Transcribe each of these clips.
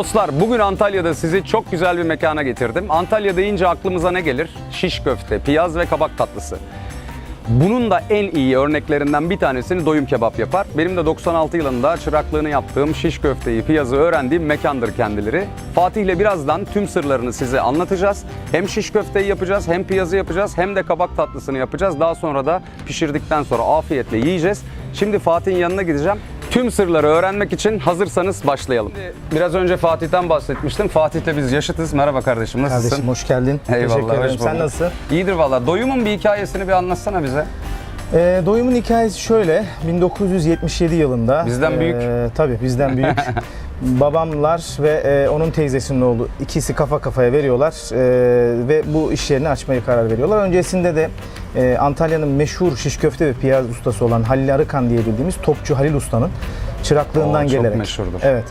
Dostlar, bugün Antalya'da sizi çok güzel bir mekana getirdim. Antalya deyince aklımıza ne gelir? Şiş köfte, piyaz ve kabak tatlısı. Bunun da en iyi örneklerinden bir tanesini doyum kebap yapar. Benim de 96 yılında çıraklığını yaptığım şiş köfteyi, piyazı öğrendiğim mekandır kendileri. Fatih ile birazdan tüm sırlarını size anlatacağız. Hem şiş köfteyi yapacağız, hem piyazı yapacağız, hem de kabak tatlısını yapacağız. Daha sonra da pişirdikten sonra afiyetle yiyeceğiz. Şimdi Fatih'in yanına gideceğim. Tüm sırları öğrenmek için hazırsanız başlayalım. Biraz önce Fatih'ten bahsetmiştim. Fatih'le biz yaşıtız. Merhaba kardeşim, nasılsın? Kardeşim hoş geldin. Eyvallah, Teşekkür ederim. Sen nasılsın? İyidir valla. Doyumun bir hikayesini bir anlatsana bize. Ee, doyumun hikayesi şöyle. 1977 yılında. Bizden büyük. tabii bizden büyük. Babamlar ve e, onun teyzesinin oğlu ikisi kafa kafaya veriyorlar e, ve bu iş yerini açmaya karar veriyorlar. Öncesinde de e, Antalya'nın meşhur şiş köfte ve piyaz ustası olan Halil Arıkan diye bildiğimiz topçu Halil Usta'nın çıraklığından Oo, çok gelerek. meşhurdur. Evet.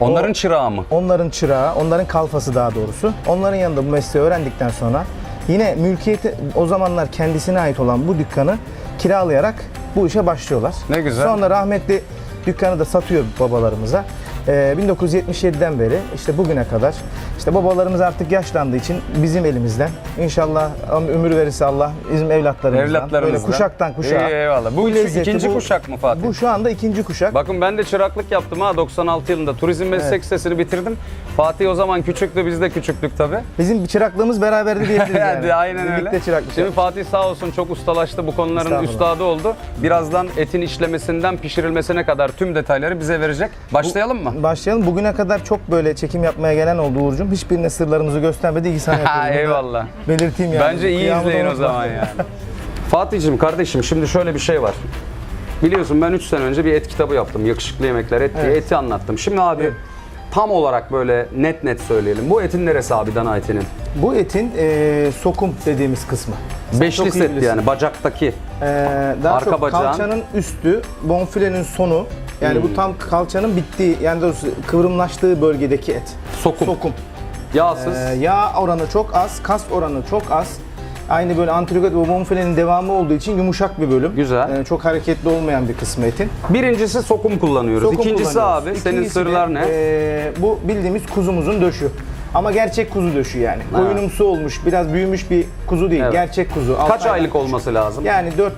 Onların O- çırağı mı? Onların çırağı, onların kalfası daha doğrusu. Onların yanında bu mesleği öğrendikten sonra yine mülkiyeti o zamanlar kendisine ait olan bu dükkanı kiralayarak bu işe başlıyorlar. Ne güzel. Sonra rahmetli dükkanı da satıyor babalarımıza. Ee, 1977'den beri işte bugüne kadar işte babalarımız artık yaşlandığı için bizim elimizden inşallah ömür verirse Allah bizim evlatlarımızdan, Evlatlarımızdan. böyle kuşaktan kuşağa. İyi, eyvallah. Bu şu lezzeti, ikinci kuşak mı Fatih? Bu şu anda ikinci kuşak. Bakın ben de çıraklık yaptım ha 96 yılında. Turizm meslek lisesini bitirdim. Fatih o zaman küçüktü, biz de küçüktük tabi. Bizim çıraklığımız beraberdi diyebiliriz yani. Aynen öyle. Birlikte çıraklık Şimdi Fatih sağ olsun çok ustalaştı bu konuların üstadı oldu. Birazdan etin işlemesinden pişirilmesine kadar tüm detayları bize verecek. Başlayalım mı? Başlayalım. Bugüne kadar çok böyle çekim yapmaya gelen oldu Uğur'cum. Hiçbirine sırlarımızı göstermedi. İyi sana Ha, yapıyoruz. Bunu da eyvallah. Belirteyim yani. Bence iyi Kıyamı da izleyin o unutma. zaman yani. Fatih'cim kardeşim şimdi şöyle bir şey var. Biliyorsun ben 3 sene önce bir et kitabı yaptım. Yakışıklı Yemekler Et diye eti anlattım. Şimdi abi tam olarak böyle net net söyleyelim. Bu etin neresi abi dana etinin? Bu etin e, sokum dediğimiz kısmı. Sen Beşli çok iyi set bilirsin. yani bacaktaki. E, daha Arka çok bacağın. kalçanın üstü, bonfilenin sonu. Yani Hmm. bu tam kalçanın bittiği, yani doğrusu kıvrımlaştığı bölgedeki et. Sokum. Sokum. Yağsız. E, yağ oranı çok az, kas oranı çok az. Aynı böyle antrikot ve bonfilenin devamı olduğu için yumuşak bir bölüm. Güzel. E, çok hareketli olmayan bir kısmı etin. Birincisi sokum kullanıyoruz. Sokum İkincisi kullanıyoruz. abi senin İkincisi de, sırlar ne? e, bu bildiğimiz kuzumuzun döşü. Ama gerçek kuzu döşü yani. Koyunumsu olmuş, biraz büyümüş bir kuzu değil. Evet. Gerçek kuzu. Altı Kaç aylık küçük. olması lazım? Yani 4,5,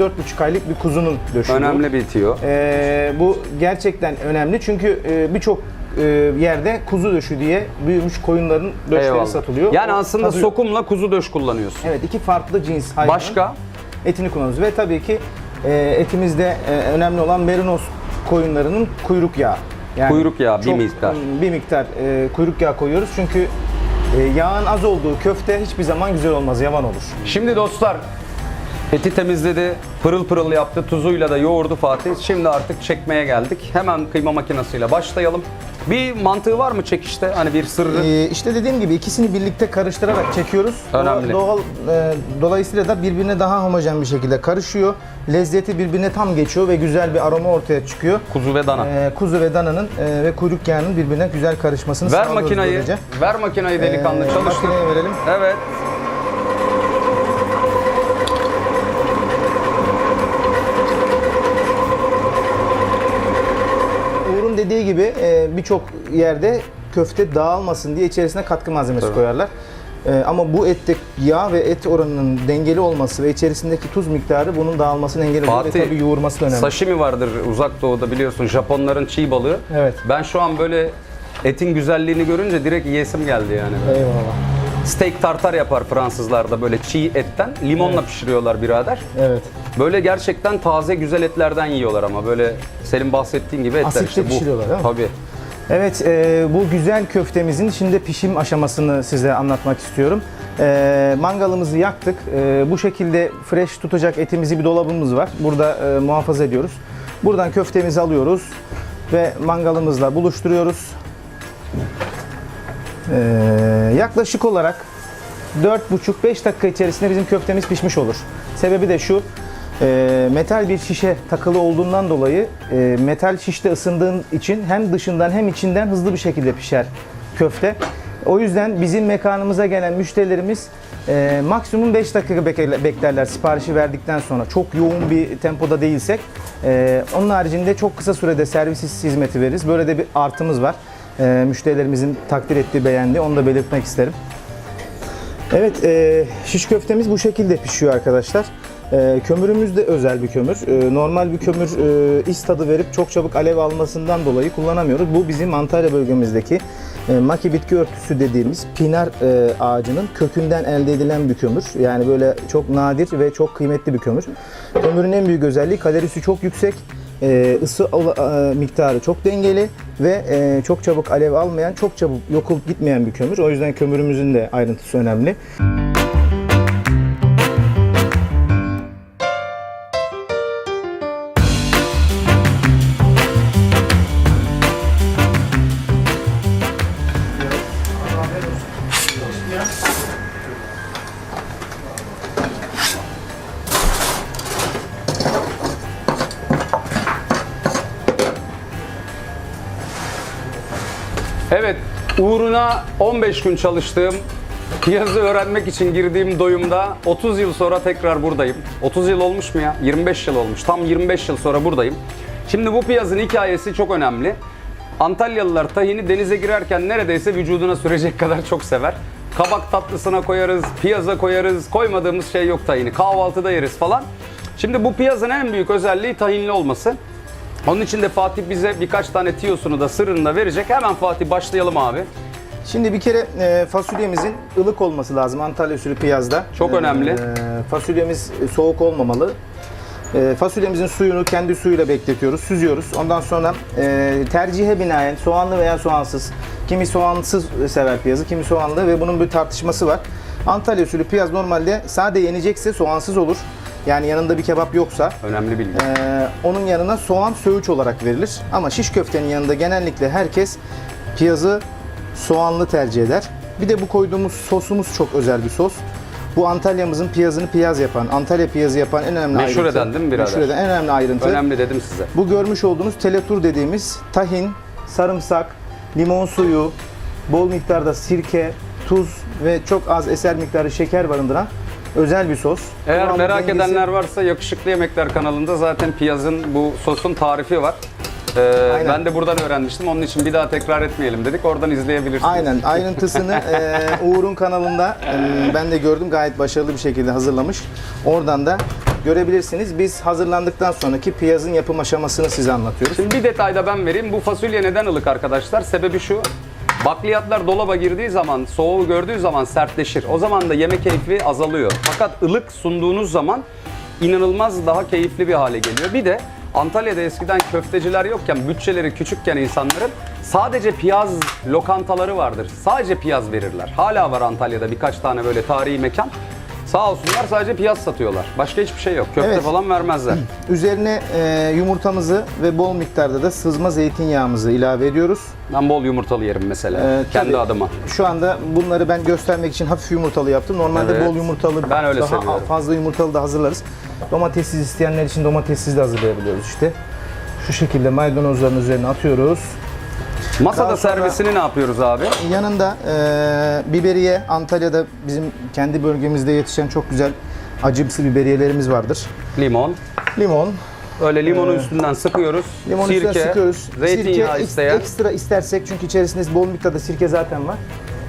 4-4,5 aylık bir kuzunun döşü. Önemli bir tiyo. E, bu gerçekten önemli çünkü e, birçok e, yerde kuzu döşü diye büyümüş koyunların döşleri Eyvallah. satılıyor. Yani O aslında tadı- sokumla kuzu döş kullanıyorsun. Evet iki farklı cins hayvanın Başka? etini kullanıyoruz. Ve tabii ki e, etimizde önemli olan merinos koyunlarının kuyruk yağı. Yani Kuyruk yağı, bir miktar. Bir miktar e, kuyruk yağı koyuyoruz çünkü e, yağın az olduğu köfte hiçbir zaman güzel olmaz, yavan olur. Şimdi dostlar eti temizledi, pırıl pırıl yaptı, tuzuyla da yoğurdu Fatih. Şimdi artık çekmeye geldik. Hemen kıyma makinesiyle başlayalım. Bir mantığı var mı çekişte? Hani bir sırrı? E, işte dediğim gibi ikisini birlikte karıştırarak çekiyoruz. Önemli. Doğal, e, dolayısıyla da birbirine daha homojen bir şekilde karışıyor. Lezzeti birbirine tam geçiyor ve güzel bir aroma ortaya çıkıyor. Kuzu ve dana. E, kuzu ve dananın e, ve kuyruk yağının birbirine güzel karışmasını ver sağlıyoruz makinayı, böylece. ver makinayı delikanlı Ee, çalıştır. makineye verelim. Evet. Uğur'un dediği gibi e, birçok yerde köfte dağılmasın diye içerisine katkı malzemesi koyarlar. E, ama bu ette yağ ve et oranının dengeli olması ve içerisindeki tuz miktarı bunun dağılmasını engel oluyor ve tabii yoğurması da önemli. Sashimi vardır uzak doğuda biliyorsun Japonların çiğ balığı. Evet. Ben şu an böyle etin güzelliğini görünce direkt yiyesim geldi yani. Eyvallah. Steak tartar yapar Fransızlar da böyle çiğ etten. Limonla pişiriyorlar birader. Evet. Böyle gerçekten taze güzel etlerden yiyorlar ama böyle senin bahsettiğin gibi etler Asitte işte bu. pişiriyorlar, değil mi? Tabii. Evet, e, bu güzel köftemizin şimdi pişim aşamasını size anlatmak istiyorum. E, mangalımızı yaktık. E, bu şekilde fresh tutacak etimizi bir dolabımız var. Burada e, muhafaza ediyoruz. Buradan köftemizi alıyoruz ve mangalımızla buluşturuyoruz. E, yaklaşık olarak 4,5-5 dakika içerisinde bizim köftemiz pişmiş olur. Sebebi de şu, e, metal bir şişe takılı olduğundan dolayı e, metal şişte ısındığın için hem dışından hem içinden hızlı bir şekilde pişer köfte. O yüzden bizim mekanımıza gelen müşterilerimiz e, maksimum 5 dakika bekle- beklerler siparişi verdikten sonra. Çok yoğun bir tempoda değilsek. E, onun haricinde çok kısa sürede servis hizmeti veririz. Böyle de bir artımız var. e, müşterilerimizin takdir ettiği, beğendiği onu da belirtmek isterim. Evet, e, şiş köftemiz bu şekilde pişiyor arkadaşlar. E, kömürümüz de özel bir kömür. E, normal bir kömür e, is tadı verip çok çabuk alev almasından dolayı kullanamıyoruz. Bu bizim Antalya bölgemizdeki e, maki bitki örtüsü dediğimiz pinar e, ağacının kökünden elde edilen bir kömür. Yani böyle çok nadir ve çok kıymetli bir kömür. Kömürün en büyük özelliği kalorisi çok yüksek. E, ısı e, miktarı çok dengeli ve çok çabuk alev almayan, çok çabuk yok olup gitmeyen bir kömür. O yüzden kömürümüzün de ayrıntısı önemli. Evet, uğruna 15 gün çalıştığım, piyazı öğrenmek için girdiğim doyumda 30 yıl sonra tekrar buradayım. 30 yıl olmuş mu ya? 25 yıl olmuş. Tam 25 yıl sonra buradayım. Şimdi bu piyazın hikayesi çok önemli. Antalyalılar tahini denize girerken neredeyse vücuduna sürecek kadar çok sever. Kabak tatlısına koyarız, piyaza koyarız, koymadığımız şey yok tahini. Kahvaltıda yeriz falan. Şimdi bu piyazın en büyük özelliği tahinli olması. Onun için de Fatih bize birkaç tane tiyosunu da sırrını da verecek. Hemen Fatih başlayalım abi. Şimdi bir kere e, fasulyemizin ılık olması lazım Antalya usulü piyazda. Çok önemli. E, fasulyemiz soğuk olmamalı. E, fasulyemizin suyunu kendi suyuyla bekletiyoruz, süzüyoruz. Ondan sonra e, tercihe binaen soğanlı veya soğansız. Kimi soğansız sever piyazı, kimi soğanlı ve bunun bir tartışması var. Antalya usulü piyaz normalde sade yenecekse soğansız olur. Yani yanında bir kebap yoksa Önemli bilgi. ee, onun yanına soğan söğüç olarak verilir. Ama şiş köftenin yanında genellikle herkes piyazı soğanlı tercih eder. Bir de bu koyduğumuz sosumuz çok özel bir sos. Bu Antalya'mızın piyazını piyaz yapan, Antalya piyazı yapan en önemli Meşhur ayrıntı. eden değil mi birader? Meşhur eden en önemli ayrıntı. Önemli dedim size. Bu görmüş olduğunuz teletur dediğimiz tahin, sarımsak, limon suyu, bol miktarda sirke, tuz ve çok az eser miktarı şeker barındıran özel bir sos. Eğer Kıvamı, merak dengesi- edenler varsa Yakışıklı Yemekler kanalında zaten piyazın bu sosun tarifi var. Ee, Aynen. ben de buradan öğrenmiştim. Onun için bir daha tekrar etmeyelim dedik. Oradan izleyebilirsiniz. Aynen ayrıntısını e, Uğur'un kanalında e, ben de gördüm gayet başarılı bir şekilde hazırlamış. Oradan da görebilirsiniz. Biz hazırlandıktan sonraki piyazın yapım aşamasını size anlatıyoruz. Şimdi bir detay da ben vereyim. Bu fasulye neden ılık arkadaşlar? Sebebi şu. Bakliyatlar dolaba girdiği zaman, soğuğu gördüğü zaman sertleşir. O zaman da yeme keyfi azalıyor. Fakat ılık sunduğunuz zaman inanılmaz daha keyifli bir hale geliyor. Bir de Antalya'da eskiden köfteciler yokken, bütçeleri küçükken insanların sadece piyaz lokantaları vardır. Sadece piyaz verirler. Hala var Antalya'da birkaç tane böyle tarihi mekan. Sağ olsunlar sadece piyaz satıyorlar. Başka hiçbir şey yok. Köfte Evet. falan vermezler. Üzerine e, yumurtamızı ve bol miktarda da sızma zeytinyağımızı ilave ediyoruz. Ben bol yumurtalı yerim mesela. E, kendi tabii adıma. Şu anda bunları ben göstermek için hafif yumurtalı yaptım. Normalde Evet. bol yumurtalı Ben öyle daha seviyorum. fazla yumurtalı da hazırlarız. Domatessiz isteyenler için domatessiz de hazırlayabiliyoruz işte. Şu şekilde maydanozların üzerine atıyoruz. Masada Daha sonra- servisini ne yapıyoruz abi? Yanında e, biberiye, Antalya'da bizim kendi bölgemizde yetişen çok güzel acımsı biberiyelerimiz vardır. Limon. Limon, Öyle limonu üstünden sıkıyoruz. limon Sirke, üstüne sıkıyoruz. zeytinyağı Sirke, isteyen. Ekstra istersek çünkü içerisinde bol miktarda sirke zaten var.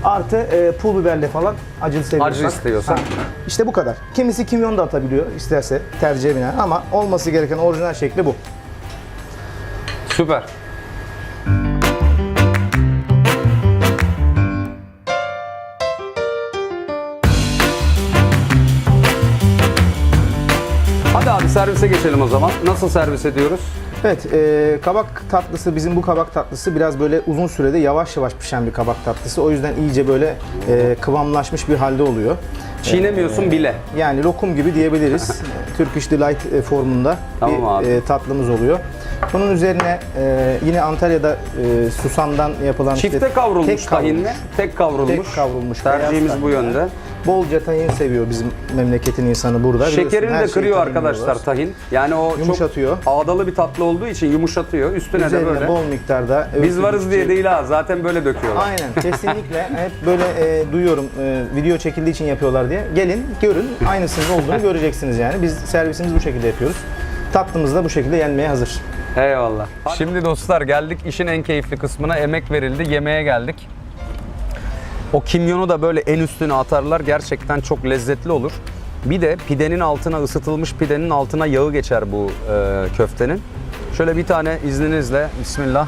Artı e, pul biberle falan acılı seviyorsak. Acı istiyorsan. Ha, İşte bu kadar. Kimisi kimyon da atabiliyor isterse tercihe binaen ama olması gereken orijinal şekli bu. Süper. Servise geçelim o zaman. Nasıl servis ediyoruz? Evet, e, kabak tatlısı bizim bu kabak tatlısı biraz böyle uzun sürede yavaş yavaş pişen bir kabak tatlısı. O yüzden iyice böyle e, kıvamlaşmış bir halde oluyor. Çiğnemiyorsun bile. Yani lokum gibi diyebiliriz. Turkish Delight e, formunda Tamam bir abi. e, tatlımız oluyor. Bunun üzerine e, yine Antalya'da e, susamdan yapılan Çifte işte kavrulmuş tek tahin mi? Tek kavrulmuş. Tek kavrulmuş. Tercihimiz bu yönde. Bolca tahin seviyor bizim memleketin insanı burada. Şekerini de kırıyor tahin arkadaşlar tahin. Yani o Yumuşatıyor. çok ağdalı bir tatlı olduğu için yumuşatıyor. Üstüne de Üzerine böyle. bol miktarda. Biz varız diye değil ha. Zaten böyle döküyorlar. Aynen kesinlikle hep böyle e, duyuyorum e, video çekildiği için yapıyorlar diye. Gelin görün aynısının olduğunu göreceksiniz yani. Biz servisimiz bu şekilde yapıyoruz. Tatlımız da bu şekilde yenmeye hazır. Eyvallah. Şimdi dostlar geldik işin en keyifli kısmına. Emek verildi, yemeğe geldik. O kimyonu da böyle en üstüne atarlar. Gerçekten çok lezzetli olur. Bir de pidenin altına, ısıtılmış pidenin altına yağı geçer bu e, köftenin. Şöyle bir tane izninizle, bismillah.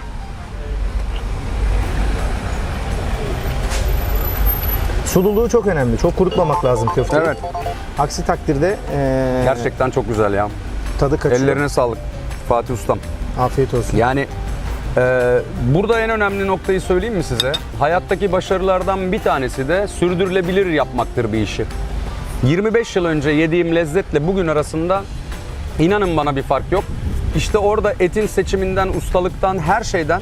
Sululuğu çok önemli. Çok kurutmamak lazım köfteyi. Evet. Aksi takdirde e, Gerçekten çok güzel ya. tadı kaçıyor. Ellerine sağlık Fatih Ustam. Afiyet olsun. Yani e, burada en önemli noktayı söyleyeyim mi size? Hayattaki başarılardan bir tanesi de sürdürülebilir yapmaktır bir işi. 25 yıl önce yediğim lezzetle bugün arasında inanın bana bir fark yok. İşte orada etin seçiminden, ustalıktan, her şeyden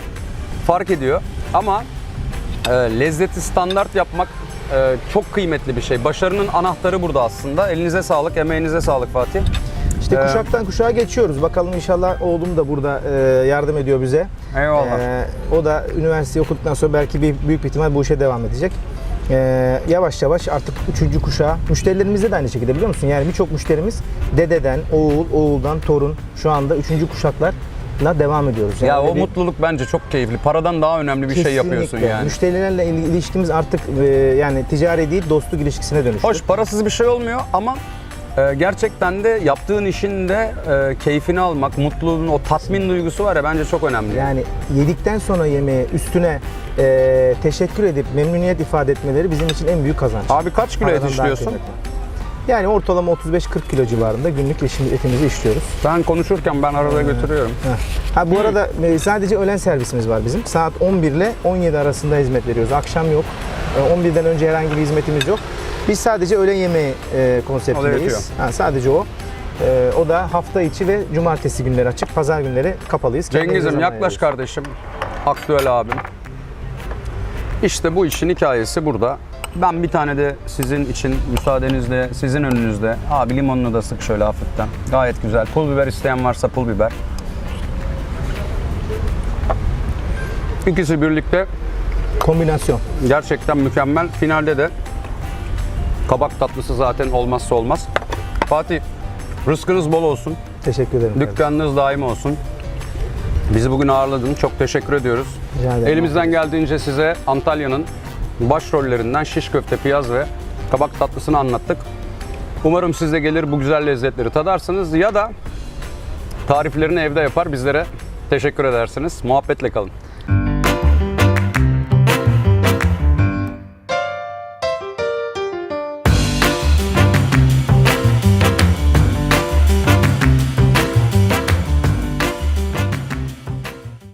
fark ediyor. Ama e, lezzeti standart yapmak e, çok kıymetli bir şey. Başarının anahtarı burada aslında. Elinize sağlık, emeğinize sağlık Fatih. İşte Ee, kuşaktan kuşağa geçiyoruz. Bakalım inşallah oğlum da burada e, yardım ediyor bize. Eyvallah. E, o da üniversiteyi okuduktan sonra belki bir büyük bir ihtimal bu işe devam edecek. E, yavaş yavaş artık üçüncü kuşağa. Müşterilerimizde de aynı şekilde biliyor musun? Yani birçok müşterimiz dededen, oğul, oğuldan torun şu anda üçüncü kuşaklarla devam ediyoruz. Ya Yani o bir- mutluluk bence çok keyifli. Paradan daha önemli bir şey yapıyorsun Kesinlikle. yani. Müşterilerle il- ilişkimiz artık e, yani ticari değil dostluk ilişkisine dönüştü. Hoş parasız bir şey olmuyor ama e, gerçekten de yaptığın işin de e, keyfini almak, mutluluğun o tatmin duygusu var ya bence çok önemli. Yani yedikten sonra yemeğe üstüne e, teşekkür edip memnuniyet ifade etmeleri bizim için en büyük kazanç. Abi kaç kilo et Paradan daha işliyorsun? kıymetli. Yani ortalama 35-40 kilo civarında günlük eşim- etimizi işliyoruz. Ben konuşurken ben arada götürüyorum. Heh. Ha bu arada e, sadece öğlen servisimiz var bizim. Saat 11 ile 17 arasında hizmet veriyoruz. Akşam yok. E, 11'den önce herhangi bir hizmetimiz yok. Biz sadece öğlen yemeği e, konseptindeyiz. Ha, sadece o. E, o da hafta içi ve cumartesi günleri açık, pazar günleri kapalıyız. Kendimize Cengiz'im zaman yaklaş ayırıyoruz. kardeşim. Aktüel abim. İşte bu işin hikayesi burada. Ben bir tane de sizin için müsaadenizle sizin önünüzde abi limonunu da sık şöyle hafiften. Gayet güzel. Pul biber isteyen varsa pul biber. İkisi birlikte Kombinasyon. gerçekten mükemmel. Finalde de kabak tatlısı zaten olmazsa olmaz. Fatih rızkınız bol olsun. Teşekkür ederim. Dükkanınız daim olsun. Bizi bugün ağırladın. Çok teşekkür ediyoruz. Rica ederim. Elimizden geldiğince size Antalya'nın başrollerinden şiş köfte, piyaz ve kabak tatlısını anlattık. Umarım siz de gelir bu güzel lezzetleri tadarsınız ya da tariflerini evde yapar bizlere teşekkür edersiniz. Muhabbetle kalın.